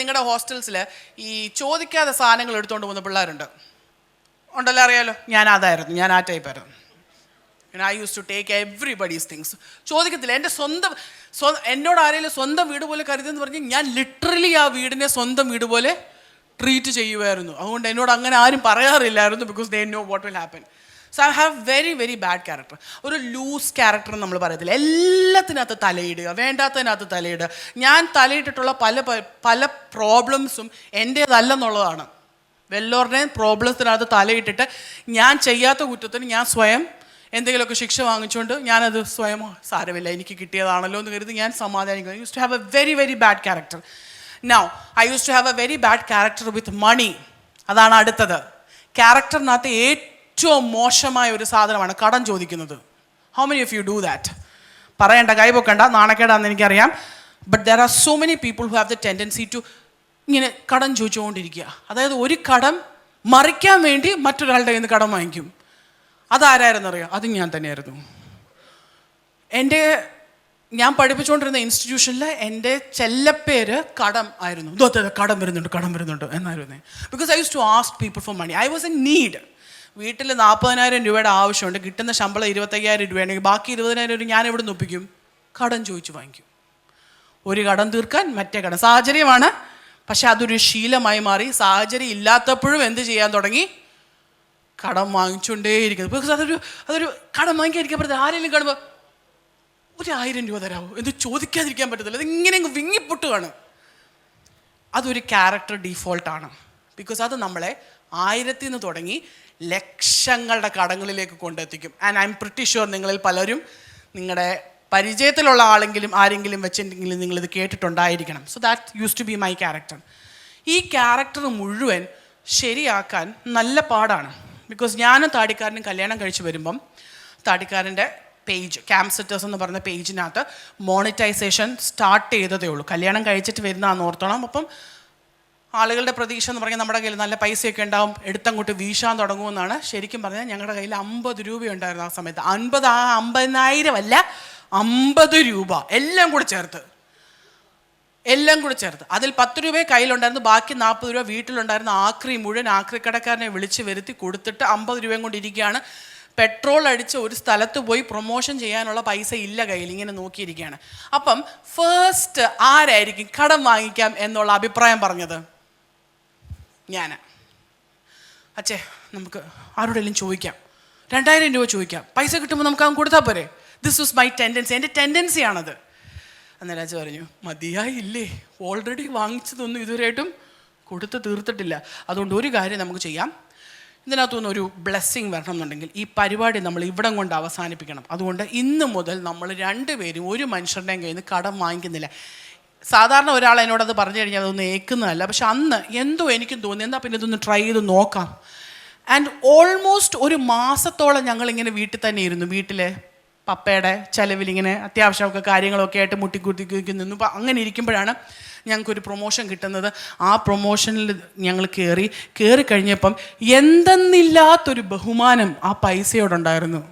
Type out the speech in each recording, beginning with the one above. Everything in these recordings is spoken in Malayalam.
നിങ്ങളുടെ ഹോസ്റ്റൽസിൽ ഈ ചോദിക്കാതെ സാധനങ്ങൾ എടുത്തുകൊണ്ട് പോകുന്ന പിള്ളേരുണ്ട്. ഉണ്ടല്ലോ അറിയാലോ? ഞാൻ അതായിരുന്നു ഞാൻ ആ ടൈപ്പായിരുന്നു I used to take everybody's things ചോദിക്കത്തില്ല. എന്റെ സ്വന്തം സ്വ എന്നോട് ആരെങ്കിലും സ്വന്തം വീട് പോലെ കരുതെന്ന് പറഞ്ഞ് ഞാൻ ലിറ്ററലി ആ വീടിനെ സ്വന്തം വീട് പോലെ ട്രീറ്റ് ചെയ്യുമായിരുന്നു അതുകൊണ്ട് എന്നോട് അങ്ങനെ ആരും പറയാറില്ലായിരുന്നു because they know what will happen so I have very very bad character ഒരു ലൂസ് ക്യാരക്ടർ നമ്മൾ പറയത്തില്ല. എല്ലാത്തിനകത്ത് തലയിടുക വേണ്ടാത്തതിനകത്ത് തലയിടുക. ഞാൻ തലയിട്ടിട്ടുള്ള പല പല പ്രോബ്ലംസും എന്റേതല്ലെന്നുള്ളതാണ് വെല്ലോറിനെ പ്രോബ്ലംസിനകത്ത് തലയിട്ടിട്ട് ഞാൻ ചെയ്യാത്ത കുറ്റത്തിന് ഞാൻ സ്വയം എന്തെങ്കിലുമൊക്കെ ശിക്ഷ വാങ്ങിച്ചുകൊണ്ട് ഞാനത് സ്വയം സാരമില്ല എനിക്ക് കിട്ടിയതാണല്ലോ എന്ന് കരുതി ഞാൻ സമാധാനിക്കുന്നു. Used to have a very very bad character now I used to have a very bad character with money അതാണ് അടുത്തത്. ക്യാരക്ടറിനകത്ത് ഏറ്റവും മോശമായ ഒരു സാധനമാണ് കടം ചോദിക്കുന്നത്. How many of you do that പറയണ്ട കൈപൊക്കണ്ട നാണക്കേടാന്ന് എനിക്കറിയാം. But there are so many people who have the tendency to ഇങ്ങനെ കടം ചോദിച്ചുകൊണ്ടിരിക്കുക. അതായത് ഒരു കടം മറിക്കാൻ വേണ്ടി മറ്റൊരാളുടെ കയ്യിൽ നിന്ന് കടം വാങ്ങിക്കും. അതാരായിരുന്നറിയാം അത് ഞാൻ തന്നെയായിരുന്നു. എന്റെ ഞാൻ പഠിപ്പിച്ചുകൊണ്ടിരുന്ന ഇൻസ്റ്റിറ്റ്യൂഷനിൽ എന്റെ ചെല്ലപ്പേര് കടം ആയിരുന്നു. കടം വരുന്നുണ്ട് കടം വരുന്നുണ്ട് എന്നായിരുന്നു. Because I used to ask people for money I was a need വീട്ടിൽ നാൽപ്പതിനായിരം രൂപയുടെ ആവശ്യമുണ്ട്. കിട്ടുന്ന ശമ്പളം ഇരുപത്തയ്യായിരം രൂപയാണെങ്കിൽ ബാക്കി ഇരുപതിനായിരം രൂപ ഞാൻ എവിടെ ഒപ്പിക്കും? കടം ചോദിച്ചു വാങ്ങിക്കും. ഒരു കടം തീർക്കാൻ മറ്റേ കടം. സാഹചര്യമാണ്. പക്ഷെ അതൊരു ശീലമായി മാറി. സാഹചര്യം ഇല്ലാത്തപ്പോഴും എന്ത് ചെയ്യാൻ തുടങ്ങി? കടം വാങ്ങിച്ചുകൊണ്ടേയിരിക്കുന്നത് ബിക്കോസ് അതൊരു അതൊരു കടം വാങ്ങിക്കാതിരിക്കാൻ പറ്റത്തില്ല. ആരെങ്കിലും കാണുമ്പോൾ ഒരു ആയിരം രൂപ തരാമോ എന്ന് ചോദിക്കാതിരിക്കാൻ പറ്റത്തില്ല. അതിങ്ങനെ വിങ്ങിപ്പൊട്ടുകയാണ് അതൊരു ക്യാരക്ടർ ഡീഫോൾട്ടാണ്. ബിക്കോസ് അത് നമ്മളെ ആയിരത്തിൽ നിന്ന് തുടങ്ങി ലക്ഷങ്ങളുടെ കടങ്ങളിലേക്ക് കൊണ്ടെത്തിക്കും. And I'm pretty sure നിങ്ങളിൽ പലരും നിങ്ങളുടെ പരിചയത്തിലുള്ള ആളെങ്കിലും ആരെങ്കിലും വെച്ചിട്ടുണ്ടെങ്കിലും നിങ്ങളിത് കേട്ടിട്ടുണ്ടായിരിക്കണം. So that used to be my character ഈ ക്യാരക്ടർ മുഴുവൻ ശരിയാക്കാൻ നല്ല പാടാണ്. ബിക്കോസ് ഞാനും താടിക്കാരനും കല്യാണം കഴിച്ച് വരുമ്പം താടിക്കാരന്റെ പേജ് ക്യാമ്പ് സെറ്റേഴ്സ് എന്ന് പറഞ്ഞ പേജിനകത്ത് മോണിറ്റൈസേഷൻ സ്റ്റാർട്ട് ചെയ്തതേ ഉള്ളൂ. കല്യാണം കഴിച്ചിട്ട് വരുന്നതാണെന്ന് ഓർത്തോണം അപ്പം ആളുകളുടെ പ്രതീക്ഷ എന്ന് പറഞ്ഞാൽ നമ്മുടെ കയ്യിൽ നല്ല പൈസയൊക്കെ ഉണ്ടാവും എടുത്തങ്ങോട്ട് വീശാൻ തുടങ്ങുമെന്നാണ് ശരിക്കും പറഞ്ഞാൽ ഞങ്ങളുടെ കയ്യിൽ അമ്പത് രൂപയുണ്ടായിരുന്നു ആ സമയത്ത്. അൻപത് ആ അമ്പതിനായിരം അല്ല അമ്പത് രൂപ. എല്ലാം കൂടി ചേർത്ത്. എല്ലാം കൂടി ചേർത്ത്. അതിൽ പത്ത് രൂപയെ കയ്യിലുണ്ടായിരുന്നു ബാക്കി നാൽപ്പത് രൂപ വീട്ടിലുണ്ടായിരുന്ന. ആക്രി മുഴുവൻ ആക്രി കടക്കാരനെ വിളിച്ച് വരുത്തി കൊടുത്തിട്ട് അമ്പത് രൂപയും കൊണ്ടിരിക്കുകയാണ് പെട്രോൾ അടിച്ച് ഒരു സ്ഥലത്ത് പോയി പ്രൊമോഷൻ ചെയ്യാനുള്ള പൈസ ഇല്ല കയ്യിൽ ഇങ്ങനെ നോക്കിയിരിക്കുകയാണ്. അപ്പം ഫേസ്റ്റ് ആരായിരിക്കും കടം വാങ്ങിക്കാം എന്നുള്ള അഭിപ്രായം പറഞ്ഞത്? ഞാൻ അച്ഛേ നമുക്ക് ആരോടെങ്കിലും ചോദിക്കാം. രണ്ടായിരം രൂപ ചോദിക്കാം. പൈസ കിട്ടുമ്പോൾ നമുക്ക് അവൻ കൊടുത്താൽ പോരെ. ദിസ് വാസ് മൈ ടെൻഡൻസി എന്റെ ടെൻഡൻസിയാണത് അന്നേരം അച്ഛൻ പറഞ്ഞു മതിയായില്ലേ ഓൾറെഡി വാങ്ങിച്ചതൊന്നും ഇതുവരെയായിട്ടും കൊടുത്ത് തീർത്തിട്ടില്ല. അതുകൊണ്ട് ഒരു കാര്യം നമുക്ക് ചെയ്യാം. ഇതിനകത്തുനിന്ന് ഒരു ബ്ലെസ്സിങ് വരണം എന്നുണ്ടെങ്കിൽ ഈ പരിപാടി നമ്മൾ ഇവിടം കൊണ്ട് അവസാനിപ്പിക്കണം. അതുകൊണ്ട് ഇന്ന് മുതൽ നമ്മൾ രണ്ടുപേരും ഒരു മനുഷ്യരുടെയും കയ്യിൽ നിന്ന് കടം വാങ്ങിക്കുന്നില്ല. സാധാരണ ഒരാൾ എന്നോടത് പറഞ്ഞു കഴിഞ്ഞാൽ അതൊന്നും ഏൽക്കുന്നതല്ല പക്ഷെ അന്ന് എന്തോ എനിക്കും തോന്നി. എന്നാൽ പിന്നെ ഇതൊന്ന് ട്രൈ ചെയ്ത് നോക്കാം. ആൻഡ് ഓൾമോസ്റ്റ് ഒരു മാസത്തോളം ഞങ്ങളിങ്ങനെ വീട്ടിൽ തന്നെ ഇരുന്നു. വീട്ടിലെ പപ്പയുടെ ചിലവിലിങ്ങനെ അത്യാവശ്യമൊക്കെ കാര്യങ്ങളൊക്കെ ആയിട്ട് മുട്ടിക്കുത്തി നിന്നു. അങ്ങനെ ഇരിക്കുമ്പോഴാണ് ഞങ്ങൾക്കൊരു പ്രൊമോഷൻ കിട്ടുന്നത്. ആ പ്രൊമോഷനിൽ ഞങ്ങൾ കയറി കയറി കഴിഞ്ഞപ്പം എന്തെന്നില്ലാത്തൊരു ബഹുമാനം ആ പൈസയോടുണ്ടായിരുന്നു.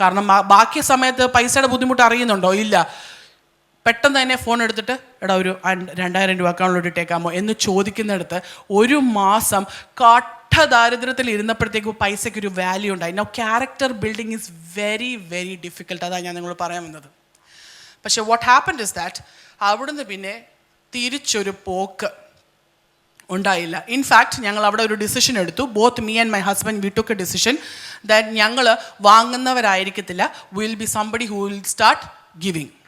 കാരണം ബാക്കി സമയത്ത് പൈസയുടെ ബുദ്ധിമുട്ട് അറിയുന്നുണ്ടോ? ഇല്ല. പെട്ടെന്ന് തന്നെ ഫോൺ എടുത്തിട്ട് എടാ ഒരു രണ്ടായിരം രൂപ അക്കൗണ്ടിലോട്ട് ഇട്ടേക്കാമോ? എന്ന് ചോദിക്കുന്നിടത്ത് ഒരു മാസം കാട്ട ദാരിദ്ര്യത്തിൽ ഇരുന്നപ്പോഴത്തേക്കും പൈസയ്ക്ക് ഒരു വാല്യൂ ഉണ്ടായി. No character building is very very difficult അതാണ് ഞാൻ നിങ്ങൾ പറയാൻ വന്നത്. പക്ഷേ വാട്ട് ഹാപ്പൻ ഇസ് ദാറ്റ് അവിടുന്ന് പിന്നെ തിരിച്ചൊരു പോക്ക് ഉണ്ടായില്ല. ഇൻഫാക്ട് ഞങ്ങൾ അവിടെ ഒരു ഡിസിഷൻ എടുത്തു. Both me and my husband we took a decision that ഞങ്ങൾ വാങ്ങുന്നവരായിരിക്കത്തില്ല. Will be somebody who will start giving